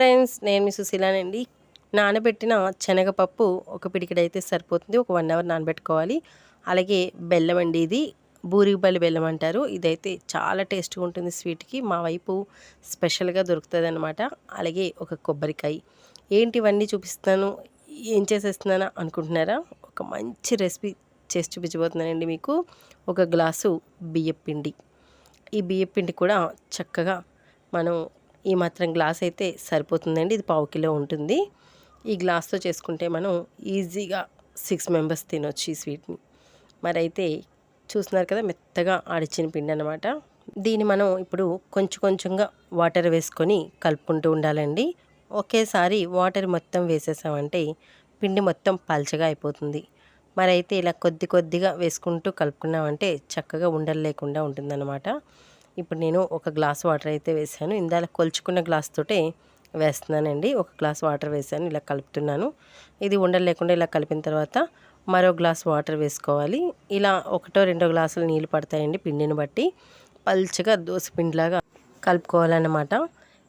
Friends నేను మీ సుశీలానండి. నానబెట్టిన శనగపప్పు ఒక పిడికిడైతే సరిపోతుంది. ఒక వన్ అవర్ నానబెట్టుకోవాలి. అలాగే బెల్లం అండి ఇది. బూరిబల్లి బెల్లం అంటారు. ఇదైతే చాలా టేస్ట్గా ఉంటుంది స్వీట్కి. మా వైపు స్పెషల్గా దొరుకుతుంది అనమాట అలాగే ఒక కొబ్బరికాయ. ఏంటి ఇవన్నీ చూపిస్తాను ఏం చేసేస్తున్నానా అనుకుంటున్నారా? ఒక మంచి రెసిపీ చేసి చూపించబోతున్నానండి మీకు. ఒక గ్లాసు బియ్యపిండి. ఈ బియ్యపిండి కూడా చక్కగా మనం ఈ మాత్రం గ్లాస్ అయితే సరిపోతుందండి. ఇది పావు కిలో ఉంటుంది. ఈ గ్లాస్తో చేసుకుంటే మనం ఈజీగా సిక్స్ మెంబర్స్ తినొచ్చు ఈ స్వీట్ని. మరి అయితే చూస్తున్నారు కదా మెత్తగా ఆడిచ్చిన పిండి అనమాట దీన్ని మనం ఇప్పుడు కొంచెం కొంచెంగా వాటర్ వేసుకొని కలుపుకుంటూ ఉండాలండి. ఒకేసారి వాటర్ మొత్తం వేసేసామంటే పిండి మొత్తం పల్చగా అయిపోతుంది. మరి అయితే ఇలా కొద్ది కొద్దిగా వేసుకుంటూ కలుపుకున్నామంటే చక్కగా ఉండలు లేకుండా ఉంటుందన్నమాట. ఇప్పుడు నేను ఒక గ్లాస్ వాటర్ అయితే వేసాను ఇందాక కొలుచుకున్న గ్లాస్ తోటే వేస్తున్నానండి. ఒక గ్లాస్ వాటర్ వేసాను ఇలా కలుపుతున్నాను. ఇది ఉండలు లేకుండా ఇలా కలిపిన తర్వాత మరో గ్లాస్ వాటర్ వేసుకోవాలి. ఇలా ఒకటో రెండో గ్లాసులు నీళ్ళు పడతాయండి పిండిని బట్టి. పల్చగా దోశ పిండిలాగా కలుపుకోవాలన్నమాట.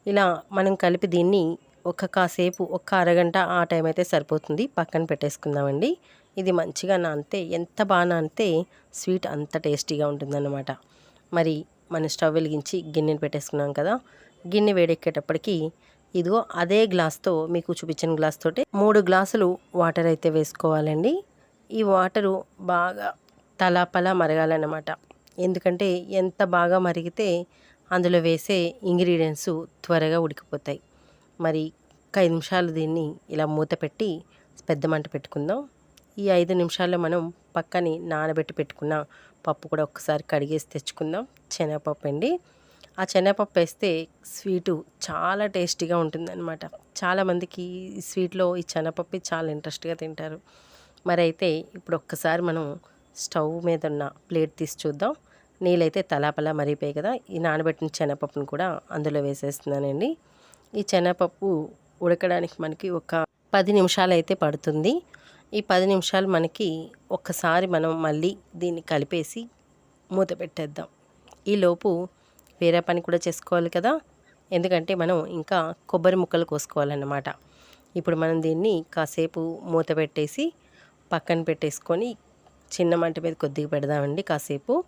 ఇలా మనం కలిపి దీన్ని ఒక కాసేపు ఒక అరగంట ఆ టైం అయితే సరిపోతుంది. పక్కన పెట్టేసుకుందామండి. ఇది మంచిగా నానితే ఎంత బాగా నానితే స్వీట్ అంత టేస్టీగా ఉంటుందన్నమాట. మరి మన స్టవ్ వెలిగించి గిన్నెని పెట్టేసుకున్నాం కదా. గిన్నె వేడెక్కేటప్పటికి ఇదిగో అదే గ్లాస్తో మీకు చూపించిన గ్లాస్ తోటి మూడు గ్లాసులు వాటర్ అయితే వేసుకోవాలండి. ఈ వాటరు బాగా తలాపలా మరగాలన్నమాట. ఎందుకంటే ఎంత బాగా మరిగితే అందులో వేసే ఇంగ్రీడియంట్స్ త్వరగా ఉడికిపోతాయి. మరి ఒక ఐదు నిమిషాలు దీన్ని ఇలా మూత పెట్టి పెద్ద మంట పెట్టుకుందాం. ఈ ఐదు నిమిషాల్లో మనం పక్కని నానబెట్టి పెట్టుకున్న పప్పు కూడా ఒకసారి కడిగేసి తెచ్చుకుందాం. శనగపప్పు అండి. ఆ శనగపప్పు వేస్తే స్వీటు చాలా టేస్టీగా ఉంటుందన్నమాట. చాలామందికి ఈ స్వీట్లో ఈ శనగపప్పు చాలా ఇంట్రెస్ట్గా తింటారు. మరి అయితే ఇప్పుడు ఒక్కసారి మనం స్టవ్ మీద ఉన్న ప్లేట్ తీసి చూద్దాం. నీళ్ళైతే తలాపలా మరిగిపోయాయి కదా ఈ నానబెట్టిన శనగపప్పును కూడా అందులో వేసేస్తున్నానండి. ఈ శనగపప్పు ఉడకడానికి మనకి ఒక పది నిమిషాలు అయితే పడుతుంది. ఈ పది నిమిషాలు మనకి ఒక్కసారి మనం మళ్ళీ దీన్ని కలిపేసి మూత పెట్టేద్దాం. ఈలోపు వేరే పని కూడా చేసుకోవాలి కదా? ఎందుకంటే మనం ఇంకా కొబ్బరి ముక్కలు కోసుకోవాలన్నమాట. ఇప్పుడు మనం దీన్ని కాసేపు మూత పెట్టేసి పక్కన పెట్టేసుకొని చిన్న మంట మీద కొద్దిగా పెడదామండి కాసేపు.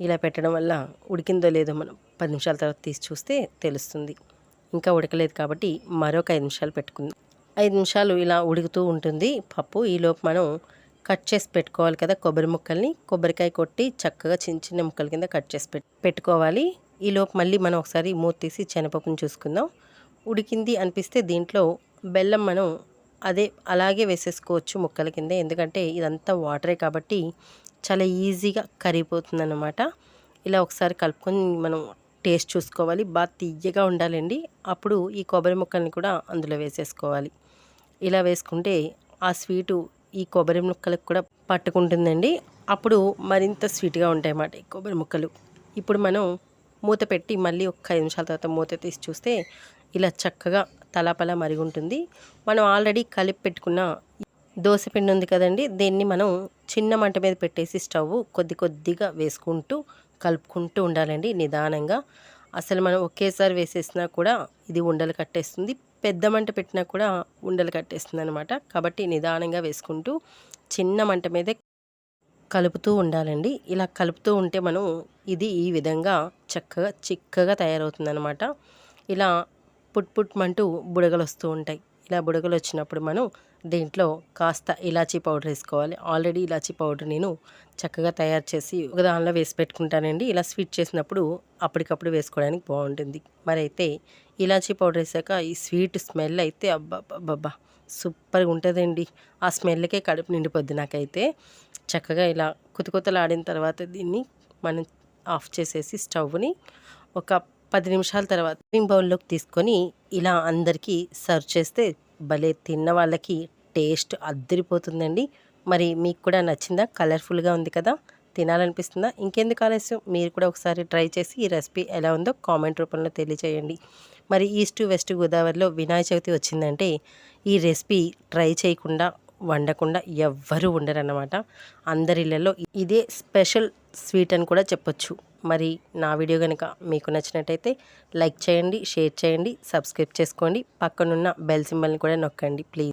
ఇలా పెట్టడం వల్ల ఉడికిందో లేదో మనం పది నిమిషాల తర్వాత తీసి చూస్తే తెలుస్తుంది. ఇంకా ఉడకలేదు కాబట్టి మరొక ఐదు నిమిషాలు పెట్టుకుందాం. ఐదు నిమిషాలు ఇలా ఉడుకుతూ ఉంటుంది. పప్పు ఈలోపు మనం కట్ చేసి పెట్టుకోవాలి కదా కొబ్బరి ముక్కల్ని. కొబ్బరికాయ కొట్టి చక్కగా చిన్న చిన్న ముక్కల కింద కట్ చేసి పెట్టుకోవాలి. ఈలోపు మళ్ళీ మనం ఒకసారి మూత తీసి శనగపప్పును చూసుకుందాం. ఉడికింది అనిపిస్తే దీంట్లో బెల్లం మనం అదే అలాగే వేసేసుకోవచ్చు ముక్కల కింద. ఎందుకంటే ఇదంతా వాటరే కాబట్టి చాలా ఈజీగా కరిగిపోతుంది అన్నమాట ఇలా ఒకసారి కలుపుకొని మనం టేస్ట్ చూసుకోవాలి. బాగా తీయగా ఉండాలండి. అప్పుడు ఈ కొబ్బరి ముక్కల్ని కూడా అందులో వేసేసుకోవాలి. ఇలా వేసుకుంటే ఆ స్వీటు ఈ కొబ్బరి ముక్కలకు కూడా పట్టుకుంటుందండి. అప్పుడు మరింత స్వీట్గా ఉంటాయి అన్నమాట ఈ కొబ్బరి ముక్కలు. ఇప్పుడు మనం మూత పెట్టి మళ్ళీ ఒక ఐదు నిమిషాల తర్వాత మూత తీసి చూస్తే ఇలా చక్కగా తలాపలా మరిగి ఉంటుంది మనం ఆల్రెడీ కలిపి పెట్టుకున్న దోశ పిండి ఉంది కదండి దీన్ని మనం చిన్న మంట మీద పెట్టేసి స్టవ్ కొద్ది కొద్దిగా వేసుకుంటూ కలుపుకుంటూ ఉండాలండి నిదానంగా. అసలు మనం ఒకేసారి వేసేసినా కూడా ఇది ఉండలు కట్టేస్తుంది. పెద్ద మంట పెట్టినా కూడా ఉండలు కట్టేస్తుంది అనమాట కాబట్టి నిదానంగా వేసుకుంటూ చిన్న మంట మీదే కలుపుతూ ఉండాలండి. ఇలా కలుపుతూ ఉంటే మనం ఇది ఈ విధంగా చక్కగా చిక్కగా తయారవుతుందన్నమాట. ఇలా పుట్ పుట్మంటూ బుడగలు వస్తూ ఉంటాయి. ఇలా బుడగలు వచ్చినప్పుడు మనం దీంట్లో కాస్త ఇలాచీ పౌడర్ వేసుకోవాలి. ఆల్రెడీ ఇలాచీ పౌడర్ నేను చక్కగా తయారు చేసి ఒక దానిలో వేసి పెట్టుకుంటానండి. ఇలా స్వీట్ చేసినప్పుడు అప్పటికప్పుడు వేసుకోవడానికి బాగుంటుంది. మరి అయితే ఇలాచీ పౌడర్ వేసాక ఈ స్వీట్ స్మెల్ అయితే అబ్బాబ్బాబ్బా సూపర్గా ఉంటుందండి. ఆ స్మెల్కే కడుపు నిండిపోద్ది నాకైతే. చక్కగా ఇలా కుతకుతలాడిన తర్వాత దీన్ని మనం ఆఫ్ చేసేసి స్టవ్ని ఒక పది నిమిషాల తర్వాత బౌల్లోకి తీసుకొని ఇలా అందరికీ సర్వ్ చేస్తే భలే తిన్న వాళ్ళకి టేస్ట్ అద్దరిపోతుందండి. మరి మీకు కూడా నచ్చిందా? కలర్ఫుల్గా ఉంది కదా? తినాలనిపిస్తుందా? ఇంకెందుకు ఆలస్యం? మీరు కూడా ఒకసారి ట్రై చేసి ఈ రెసిపీ ఎలా ఉందో కామెంట్ రూపంలో తెలియచేయండి. మరి ఈస్ట్ వెస్ట్ గోదావరిలో వినాయక చవితి వచ్చిందంటే ఈ రెసిపీ ట్రై చేయకుండా వండకుండా ఎవ్వరూ ఉండరన్నమాట. అందరి ఇదే స్పెషల్ స్వీట్ అని కూడా చెప్పొచ్చు. మరి నా వీడియో కనుక మీకు నచ్చినట్టయితే లైక్ చేయండి షేర్ చేయండి సబ్స్క్రైబ్ చేసుకోండి. పక్కనున్న బెల్ సింబల్ని కూడా నొక్కండి ప్లీజ్.